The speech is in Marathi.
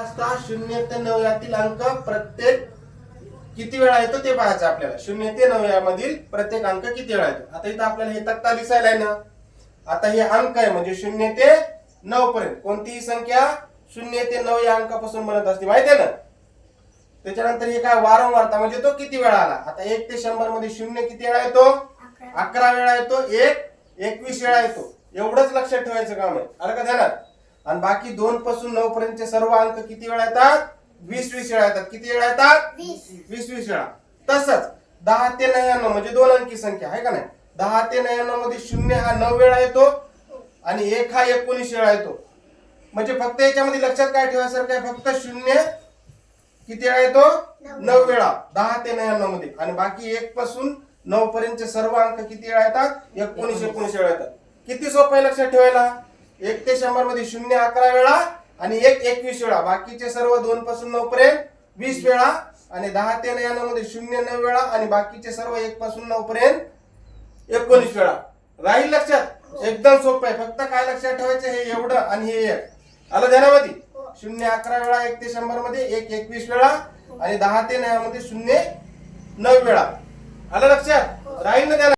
असता शून्य ते नऊ यातील अंक प्रत्येक किती वेळा येतो ते पाहायचं आपल्याला. शून्य ते नऊ यामधील प्रत्येक अंक किती वेळा येतो? आता इथं आपल्याला हे तक्ता दिसायला आहे ना? आता हे अंक आहे म्हणजे शून्य ते नऊ पर्यंत. कोणतीही संख्या? शून्य ते नऊ या अंकापासून बनत असते माहिती आहे ना? त्याच्यानंतर हे काय वारंवारता म्हणजे तो किती वेळा आला? आता एक ते शंभरमध्ये शून्य किती वेळा येतो? अकरा. वेळा येतो एक एकवीस वेळा येतो. एवढंच लक्षात ठेवायचं काम आहे. आलं का ध्यानात आणि बाकी दोन पासून नऊ पर्यंतचे सर्व अंक किती वेळा येतात? वीस वीस वेळा येतात. किती वेळा येतात? वीस. वीस वेळा. तसंच दहा ते नव्याण्णव म्हणजे दोन अंकी संख्या आहे का नाही? दहा ते नव्याण्णवमध्ये शून्य हा नऊ वेळा येतो आणि एक हा एकोणीस वेळा येतो. म्हणजे फक्त याच्यामध्ये लक्षात काय ठेवायचं काय फक्त शून्य किती वेळा येतो? नऊ वेळा. दहा ते नव्याण्णवमध्ये. आणि बाकी एक पासून नऊ पर्यंतचे सर्व अंक किती वेळा येतात? एकोणीस एकोणीस वेळा येतात. किती सोपं आहे लक्षात ठेवायला? एक ते शंभरमध्ये शून्य अकरा वेळा आणि एक एकवीस वेळा. बाकीचे सर्व दोन पासून नऊ पर्यंत वीस वेळा आणि दहा ते नव्याण्णवमध्ये शून्य नऊ वेळा आणि बाकीचे सर्व एक पासून नऊ पर्यंत एकोणीस वेळा. राहील लक्षात? एकदम सोपं आहे. फक्त काय लक्षात ठेवायचं हे एवढं आणि हे एक. आलं ध्यानामध्ये? शून्य अकरा वेळा एक ते शंभरमध्ये एक एकवीस वेळा आणि दहा ते नव्या मध्ये शून्य नऊ वेळा. आलं लक्षात? राहील ना त्याला